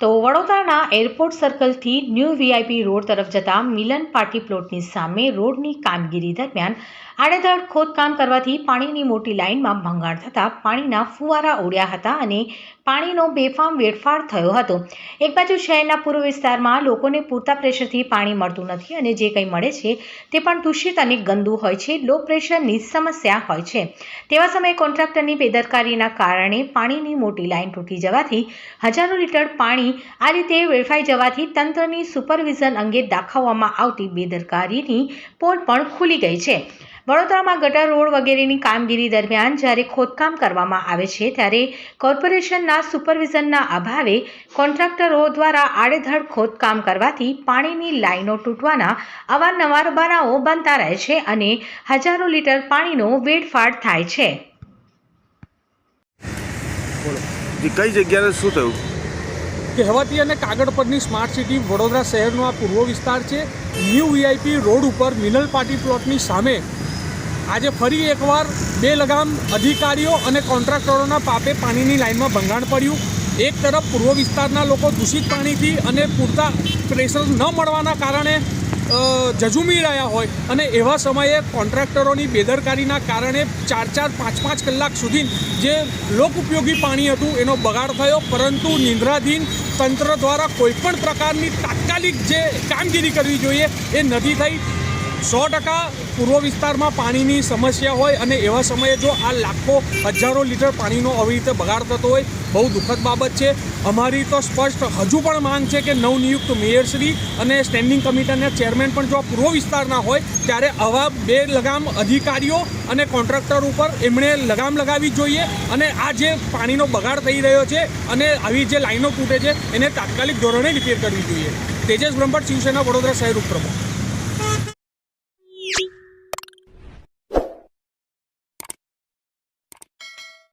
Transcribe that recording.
તો વડોદરાના એરપોર્ટ સર્કલથી ન્યૂ વીઆઈપી રોડ તરફ જતા મિલન પાર્ટી પ્લોટની સામે રોડની કામગીરી દરમિયાન આડેધડ ખોદકામ કરવાથી પાણીની મોટી લાઇનમાં ભંગાણ થતાં પાણીના ફુવારા ઉડ્યા હતા અને પાણીનો બેફામ વેડફાટ થયો હતો. એક બાજુ શહેરના પૂર્વ વિસ્તારમાં લોકોને પૂરતા પ્રેશરથી પાણી મળતું નથી અને જે કંઈ મળે છે તે પણ દૂષિત અને ગંદુ હોય છે, લો પ્રેશરની સમસ્યા હોય છે. તેવા સમયે કોન્ટ્રાક્ટરની બેદરકારીના કારણે પાણીની મોટી લાઇન તૂટી જવાથી હજારો લીટર પાણી આ રીતે વેડફાઈ જવાથી તંત્રની સુપરવિઝન અંગે દાખવવામાં આવતી બેદરકારીની પોલ પણ ખુલી ગઈ છે. વડોદરામાં ગટર રોડ વગેરેની કામગીરી દરમિયાન જ્યારે ખોદકામ કરવામાં આવે છે, ત્યારે કોર્પોરેશનના સુપરવિઝનના અભાવે કોન્ટ્રાક્ટરો દ્વારા આડેધડ ખોદકામ કરવાથી પાણીની લાઈનો તૂટવાના અવારનવાર બનાવો બનતા રહે છે અને હજારો લીટર પાણીનો વેડફાટ થાય છે. કઈ જગ્યાએ શું થયું? કહેવાતી અને કાગળ પરની સ્માર્ટ સિટી વડોદરા શહેરનો આ પૂર્વ વિસ્તાર છે. ન્યૂ વીઆઈપી રોડ ઉપર મિનલ પાર્ટી પ્લોટની સામે આજે ફરી એકવાર બે લગામ અધિકારીઓ અને કોન્ટ્રાક્ટરોના પાપે પાણીની લાઇનમાં ભંગાણ પડ્યું. એક તરફ પૂર્વ વિસ્તારના લોકો દૂષિત પાણીથી અને પૂરતા પ્રેશર ન મળવાના કારણે જજુમી રહ્યા હોય અને એવા સમયે કોન્ટ્રાક્ટરોની બેદરકારીના કારણે ચાર ચાર પાંચ પાંચ કલાક સુધી જે લોક ઉપયોગી પાણી હતું એનો બગાડ થયો. પરંતુ નિંદ્રાધીન તંત્ર દ્વારા કોઈપણ પ્રકારની તાત્કાલિક જે કામગીરી કરવી જોઈએ એ નથી થઈ. સો ટકા પૂર્વ વિસ્તારમાં પાણીની સમસ્યા હોય અને એવા સમયે જો આ લાખો હજારો લીટર પાણીનો આવી રીતે બગાડ થતો હોય, બહુ દુઃખદ બાબત છે. અમારી તો સ્પષ્ટ હજુ પણ માંગ છે કે નવનિયુક્ત મેયરશ્રી અને સ્ટેન્ડિંગ કમિટીના ચેરમેન પણ જો પૂર્વ વિસ્તારના હોય, ત્યારે આવા બે લગામ અધિકારીઓ અને કોન્ટ્રાક્ટર ઉપર એમણે લગામ લગાવવી જોઈએ અને આ જે પાણીનો બગાડ થઈ રહ્યો છે અને આવી જે લાઈનો તૂટે છે, એને તાત્કાલિક ધોરણે રિપેર કરવી જોઈએ. તેજસ બ્રહ્મભટ્ટ, શિવસેના, વડોદરા શહેર ઉપપ્રમુખ.